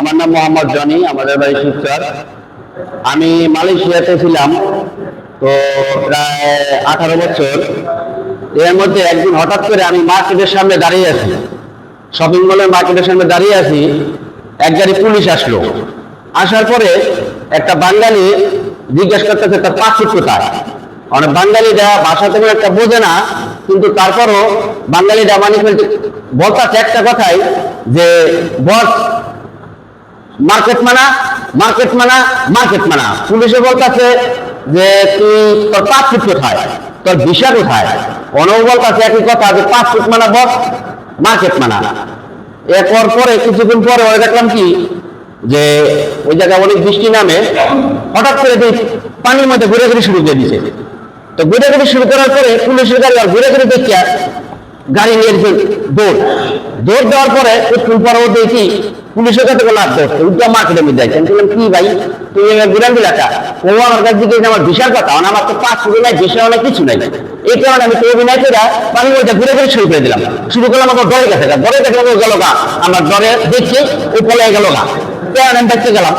আমার নাম মোহাম্মদ জনি, আমাদের বাড়ি শিবচর। আমি মালয়েশিয়াতে ছিলাম, তো প্রায় আঠারো বছর। এর মধ্যে একদিন হঠাৎ করে আমি মার্কেটের সামনে দাঁড়িয়ে আছি। শপিং মলের মার্কেটের সামনে দাঁড়িয়ে আছি, এক গাড়ি পুলিশ আসলো। আসার পরে একটা বাঙালি জিজ্ঞেস করতেছে, তার পাসপোর্ট কোথায়? মানে বাঙালিরা ভাষা তেমন একটা বোঝে না, কিন্তু তারপরও বাঙালিরা মানে বলতেছে একটা কথাই যে, বস মার্কেট মানা মার্কেট মানা মার্কেট মানা। পুলিশে বলতেছে যে তুই তোর পাসপোর্ট কোথায়? তোর ভিসা কোথায়? অনেও বলতেছে একই কথা যে পাসপোর্ট মানা বস, মার্কেট মানা। এরপর পরে, কিছুদিন পরে ওই দেখলাম কি, যে ওই জায়গায় অনেক বৃষ্টি নামে, হঠাৎ করে দেখি পানির মধ্যে ঘুরে ঘুরে শুরু করে দিয়েছে তো ঘুরে ঘুরে শুরু করার পরে পুলিশের গাড়ি আর ঘুরে ঘুরে দেখিয়া গাড়ি নিয়ে দৌড়। দৌড় দেওয়ার পরে একটু পরে ও দেখি পুলিশের কাছে লাভ ধরছে উদ্যোগ মার্কেটের মধ্যে আছে আমি বললাম, কি ভাই, তুমি আমার বিরান দিলাটা ও আমার কাছে জিজ্ঞেস, আমার বিশাল কথা, আমার তো পাঁচ শুরু নাই, বিশাল অনেক কিছু নাই। এই কারণে আমি তো অভিনয় করে আমি ওইটা ঘুরে ঘুরে শুরু করে দিলাম। শুরু করলাম আমার ডরে কাছে ডরে ও গেল গা, আমার ডরে দেখছি ও পলে গেল গা। আমি দেখতে গেলাম।